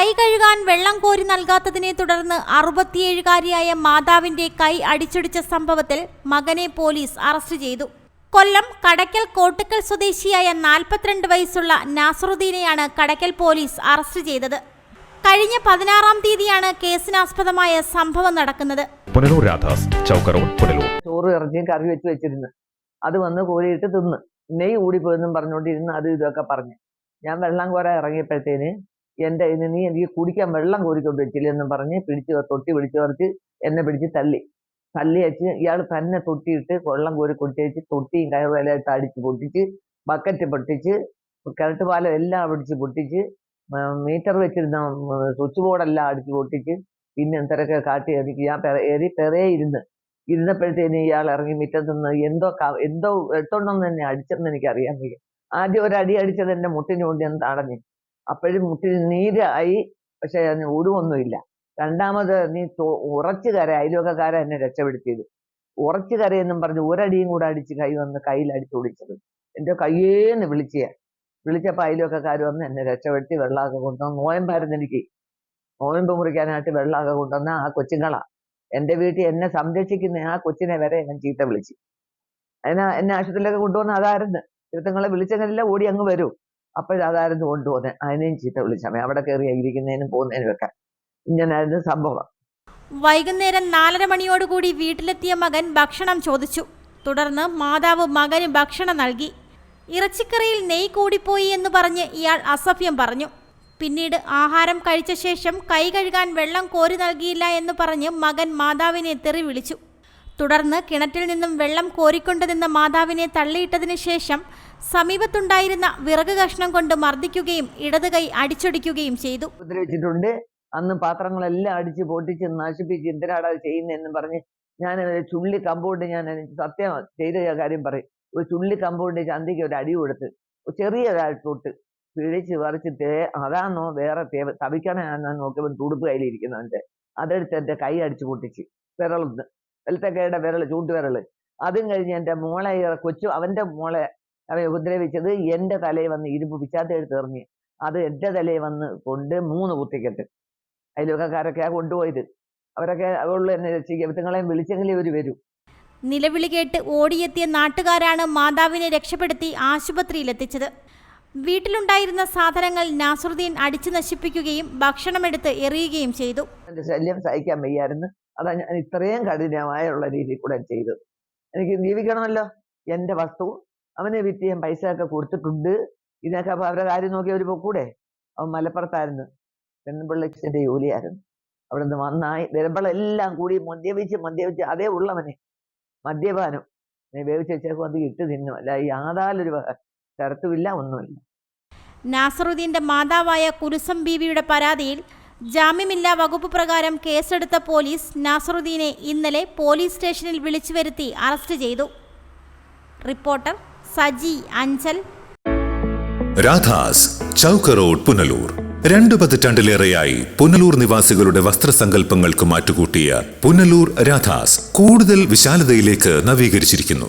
കൈ കഴുകാൻ വെള്ളം കോരി നൽകാത്തതിനെ തുടർന്ന് അറുപത്തിയേഴുകാരിയായ മാതാവിന്റെ കൈ അടിച്ചൊടിച്ച സംഭവത്തിൽ മകനെ പോലീസ് അറസ്റ്റ് ചെയ്തു. കൊല്ലം കടയ്ക്കൽ കോട്ടക്കൽ സ്വദേശിയായ നാൽപ്പത്തിരണ്ട് വയസ്സുള്ള നാസറുദ്ദീനെയാണ് കടയ്ക്കൽ പോലീസ് അറസ്റ്റ് ചെയ്തത്. കഴിഞ്ഞ പതിനാറാം തീയതിയാണ് കേസിനാസ്പദമായ സംഭവം നടക്കുന്നത്. പുനലൂർ രാധാസ് ചൗക്ക റോഡ് പുനലൂർ. ചോറ് ഇറച്ചിയും കറി വെച്ച് വെച്ചിരുന്നു. അത് വന്ന് കോരിയിട്ട് തിന്ന്. നെയ് കൂടിപ്പോയെന്നും പറഞ്ഞുകൊണ്ടിരുന്ന് അത് ഇതൊക്കെ പറഞ്ഞു. ഞാൻ വെള്ളം കോര ഇറങ്ങിയപ്പോഴത്തേന് എന്റെ ഇത് നീ എനിക്ക് കുടിക്കാൻ വെള്ളം കോരിക്കൊണ്ട് വെച്ചില്ലെന്നും പറഞ്ഞ് പിടിച്ച് തൊട്ടി പിടിച്ച് പറിച്ച് എന്നെ പിടിച്ച് തള്ളി. തള്ളി വെച്ച് ഇയാൾ തന്നെ തൊട്ടിയിട്ട് വെള്ളം കോരി കൊട്ടിച്ച് തൊട്ടിയും കയറുവേലായിട്ട് അടിച്ച് പൊട്ടിച്ച് ബക്കറ്റ് പൊട്ടിച്ച് കിഴട്ട് പാലം എല്ലാം അടിച്ച് പൊട്ടിച്ച് മീറ്റർ വെച്ചിരുന്ന സ്വിച്ച് ബോർഡെല്ലാം അടിച്ച് പൊട്ടിച്ച് പിന്നെ എന്തൊക്കെ കാട്ടി എനിക്ക് ഞാൻ ഏറി പെറേ ഇരുന്ന്. ഇരുന്നപ്പോഴത്തേന് ഇയാൾ ഇറങ്ങി മുറ്റത്ത് നിന്ന് എന്തോ എന്തോ എടുത്തോണ്ടെന്ന് തന്നെ അടിച്ചെന്ന് എനിക്ക് അറിയാൻ വയ്യ. ആദ്യം ഒരു അടി അടിച്ചത് എന്റെ മുട്ടിന് കൊണ്ട് ഞാൻ തടഞ്ഞു. അപ്പോഴും മുട്ടിന് നീരായി പക്ഷെ അതിന് ഒടുവൊന്നുമില്ല. രണ്ടാമത് നീ ഉറച്ചു കര അയൽവക്കക്കാരെ എന്നെ രക്ഷപ്പെടുത്തിയത്. ഉറച്ചു കരയെന്നും പറഞ്ഞ് ഒരടിയും കൂടെ അടിച്ച് കൈ വന്ന് കയ്യിൽ അടിച്ചു ഓടിച്ചത് എന്റെ കയ്യേന്ന് വിളിച്ചേ വിളിച്ചപ്പോൾ അയൽവക്കക്കാർ വന്ന് എന്നെ രക്ഷപ്പെടുത്തി വെള്ളമൊക്കെ കൊണ്ടുവന്ന് നോയമ്പായിരുന്നു എനിക്ക്. നോയമ്പ് മുറിക്കാനായിട്ട് വെള്ളമൊക്കെ കൊണ്ടുവന്ന ആ കൊച്ചുങ്ങളാ. എന്റെ വീട്ടിൽ എന്നെ സംരക്ഷിക്കുന്ന ആ കൊച്ചിനെ വരെ ഞാൻ ചീത്ത വിളിച്ചു. അതിനാ എന്നെ ആശുപത്രിയിലൊക്കെ കൊണ്ടുവന്ന അതായിരുന്നു ഇരുത്തങ്ങളെ വിളിച്ചെങ്കിലല്ല ഓടി അങ്ങ് വരൂ. അപ്പോഴതായിരുന്നു കൊണ്ടുപോകുന്നത്. അതിനെയും ചീത്ത വിളിച്ചാൽ അവിടെ കയറി ഇരിക്കുന്നതിനും പോകുന്നതിനും ഒക്കെ ഇങ്ങനായിരുന്നു സംഭവം. വൈകുന്നേരം നാലര മണിയോടുകൂടി വീട്ടിലെത്തിയ മകൻ ഭക്ഷണം ചോദിച്ചു. തുടർന്ന് മാതാവ് മകന് ഭക്ഷണം നൽകി. ഇറച്ചിക്കറിയിൽ നെയ് കൂടിപ്പോയി എന്ന് പറഞ്ഞ് ഇയാൾ അസഭ്യം പറഞ്ഞു. പിന്നീട് ആഹാരം കഴിച്ച ശേഷം കൈ കഴുകാൻ വെള്ളം കോരി നൽകിയില്ല എന്ന് പറഞ്ഞ് മകൻ മാതാവിനെ തെറി വിളിച്ചു. തുടർന്ന് കിണറ്റിൽ നിന്നും വെള്ളം കോരിക്കൊണ്ടു നിന്ന മാതാവിനെ തള്ളിയിട്ടതിനു ശേഷം സമീപത്തുണ്ടായിരുന്ന വിറക് കഷ്ണം കൊണ്ട് മർദ്ദിക്കുകയും ഇടത് കൈ അടിച്ചൊടിക്കുകയും ചെയ്തു. ഉപദ്രവിച്ചിട്ടുണ്ട്. അന്ന് പാത്രങ്ങളെല്ലാം അടിച്ച് പൊട്ടിച്ച് നശിപ്പിച്ച് എന്തിനാടാ ചെയ്യുന്നതെന്നും പറഞ്ഞ് ഞാൻ ചുള്ളി കമ്പൗണ്ട് ഞാൻ സത്യം ചെയ്ത കാര്യം പറയും. ഒരു ചുള്ളി കമ്പൗണ്ട് ചന്തിക്ക് ഒരു അടി കൊടുത്ത് ചെറിയ തൊട്ട് പിഴിച്ച് പറിച്ച് അതാണോ വേറെ തേ തവിക്കണയാണെന്ന് നോക്കിയപ്പോൾ തുടുപ്പ് കയ്യിലിരിക്കുന്നവന്റെ അതെടുത്ത് എന്റെ കൈ അടിച്ച് പൊട്ടിച്ച് വിരളൊന്ന് വെലത്തക്കയുടെ വിരൽ ചൂണ്ടുവിരൽ അതും കഴിഞ്ഞ് എന്റെ മോളെ കൊച്ചു അവന്റെ മോളെ അവൻ ഉപദ്രവിച്ചത് എന്റെ തലയിൽ വന്ന് ഇരുമ്പ് പിച്ചാത്ത എടുത്ത് എറിഞ്ഞ്. അത് എന്റെ തലയിൽ വന്ന് കൊണ്ട് മൂന്ന് കുത്തിക്കെട്ട്. അയൽവക്കക്കാരൊക്കെയാ കൊണ്ടുപോയത്. അവരൊക്കെ അവളുള്ള എന്നെ രക്ഷിക്കുക. ഇതുങ്ങളെയും വിളിച്ചെങ്കിലും ഇവർ വരും. നിലവിളി കേട്ട് ഓടിയെത്തിയ നാട്ടുകാരാണ് മാതാവിനെ രക്ഷപ്പെടുത്തി ആശുപത്രിയിലെത്തിച്ചത്. വീട്ടിലുണ്ടായിരുന്ന സാധനങ്ങൾ നാസറുദ്ദീൻ അടിച്ചു നശിപ്പിക്കുകയും ഭക്ഷണമെടുത്ത് എറിയുകയും ചെയ്തു. എന്റെ ശല്യം സഹിക്കാൻ വയ്യായിരുന്നു. അതാ ഞാൻ ഇത്രയും കഠിനമായുള്ള രീതിയിൽ കൂടെ ചെയ്തത് എനിക്ക് ജീവിക്കണമല്ലോ. എന്റെ വസ്തു അവനെ വിറ്റ് ഞാൻ പൈസ ഒക്കെ കൊടുത്തിട്ടുണ്ട്. ഇതിനൊക്കെ അപ്പൊ അവരുടെ കാര്യം നോക്കി അവർ പോക്കൂടെ? അവൻ മലപ്പുറത്തായിരുന്നു. പെൺപിള്ളച്ചിന്റെ ജോലിയായിരുന്നു. അവിടെ നിന്ന് വന്നായി. വരുമ്പോഴെല്ലാം കൂടി മദ്യപിച്ച് മദ്യപിച്ച് അതേ ഉള്ളവനെ മദ്യപാനം. വേവിച്ച് വെച്ചേക്കും അത് ഇട്ട് തിന്നും. അല്ല യാതാലൊരു ചരത്തുമില്ല ഒന്നുമില്ല. നാസറുദ്ദീന്റെ മാതാവായ കുരുസം ബീവിയുടെ പരാതിയിൽ ജാമ്യമില്ലാ വകുപ്പ് പ്രകാരം കേസെടുത്ത പോലീസ് നാസറുദ്ദീനെ ഇന്നലെ പോലീസ് സ്റ്റേഷനിൽ വിളിച്ചു വരുത്തി അറസ്റ്റ് ചെയ്തു. റിപ്പോർട്ടർ സജി അഞ്ചൽ. രാധാസ് ചൗക്ക് റോഡ് പുനലൂർ. രണ്ടു പതിറ്റാണ്ടിലേറെയായി പുനലൂർ നിവാസികളുടെ വസ്ത്രസങ്കല്പങ്ങൾക്ക് മാറ്റുകൂട്ടിയ പുനലൂർ രാധാസ് കൂടുതൽ വിശാലതയിലേക്ക് നവീകരിച്ചിരിക്കുന്നു.